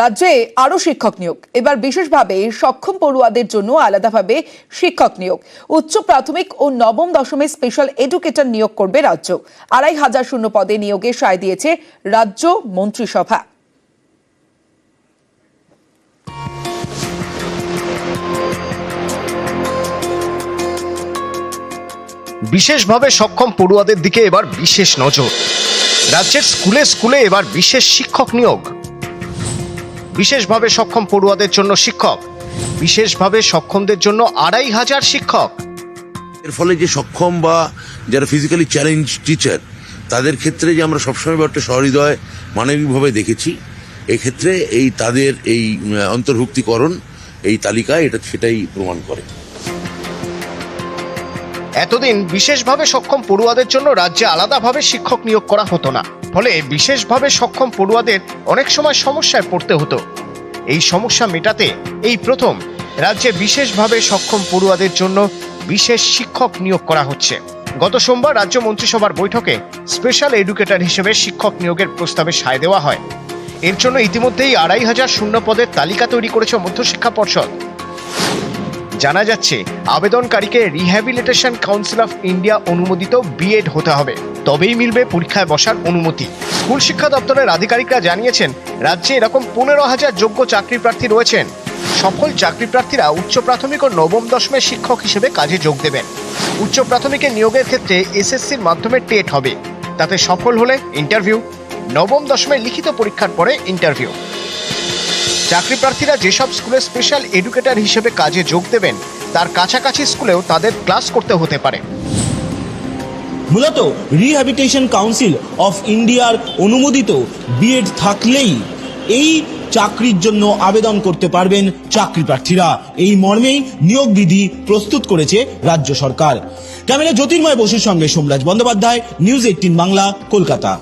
রাজ্যে আরও শিক্ষক নিয়োগ। এবার বিশেষভাবে সক্ষম পড়ুয়াদের জন্য আলাদাভাবে শিক্ষক নিয়োগ। উচ্চ প্রাথমিক ও নবম দশমের স্পেশাল এডুকেটর নিয়োগ করবে রাজ্য। আড়াই হাজার শূন্য পদে নিয়োগে সায় দিয়েছে রাজ্য মন্ত্রিসভা। বিশেষভাবে সক্ষম পড়ুয়াদের দিকে এবার বিশেষ নজর। রাজ্যের স্কুলে স্কুলে এবার বিশেষ শিক্ষক নিয়োগ। বিশেষভাবে সক্ষম পড়ুয়াদের জন্য শিক্ষক। বিশেষভাবে সক্ষমদের জন্য আড়াই হাজার শিক্ষক। এর ফলে যে সক্ষম বা যারা ফিজিক্যালি চ্যালেঞ্জ টিচার তাদের ক্ষেত্রে যে আমরা সবসময় একটা সহৃদয় মানবিকভাবে দেখেছি, এক্ষেত্রে এই তাদের এই অন্তর্ভুক্তিকরণ, এই তালিকা এটা সেটাই প্রমাণ করে। এতদিন বিশেষভাবে সক্ষম পড়ুয়াদের জন্য রাজ্যে আলাদাভাবে শিক্ষক নিয়োগ করা হতো না। ফলে বিশেষভাবে সক্ষম পড়ুয়াদের অনেক সময় সমস্যায় পড়তে হতো। এই সমস্যা মেটাতে এই প্রথম রাজ্যে বিশেষভাবে সক্ষম পড়ুয়াদের জন্য বিশেষ শিক্ষক নিয়োগ করা হচ্ছে। গত সোমবার রাজ্য মন্ত্রিসভার বৈঠকে স্পেশাল এডুকেটর হিসেবে শিক্ষক নিয়োগের প্রস্তাবে সায় দেওয়া হয়। এর জন্য ইতিমধ্যেই আড়াই হাজার শূন্য পদের তালিকা তৈরি করেছে মধ্যশিক্ষা পর্ষদ। জানা যাচ্ছে, আবেদনকারীকে রিহ্যাবিলিটেশন কাউন্সিল অফ ইন্ডিয়া অনুমোদিত বিএড হতে হবে। তবেই মিলবে পরীক্ষায় বসার অনুমতি। স্কুল শিক্ষা দপ্তরের আধিকারিকরা জানিয়েছেন, রাজ্যে এরকম পনেরো হাজার যোগ্য চাকরি প্রার্থী রয়েছেন। সফল চাকরি প্রার্থীরা উচ্চ প্রাথমিক ও নবম দশমের শিক্ষক হিসেবে কাজে যোগ দেবেন। উচ্চ প্রাথমিকের নিয়োগের ক্ষেত্রে এসএসসির মাধ্যমে টেট হবে। তাতে সফল হলে ইন্টারভিউ, নবম দশমের লিখিত পরীক্ষার পরে ইন্টারভিউ। চাকরি প্রার্থীরা যেসব স্কুলে স্পেশাল এডুকেটর হিসেবে কাজে যোগ দেবেন, তার কাছাকাছি স্কুলেও তাদের ক্লাস করতে হতে পারে। মূলত রিহ্যাবিটেশন কাউন্সিল অফ ইন্ডিয়ার অনুমোদিত বিএড থাকলেই এই চাকরির জন্য আবেদন করতে পারবেন চাকরি প্রার্থীরা এই মর্মেই নিয়োগ বিধি প্রস্তুত করেছে রাজ্য সরকার। ক্যামেরা জ্যোতির্ময় বসুর সঙ্গে সোমরাজ বন্দ্যোপাধ্যায়, নিউজ এইটিন বাংলা, কলকাতা।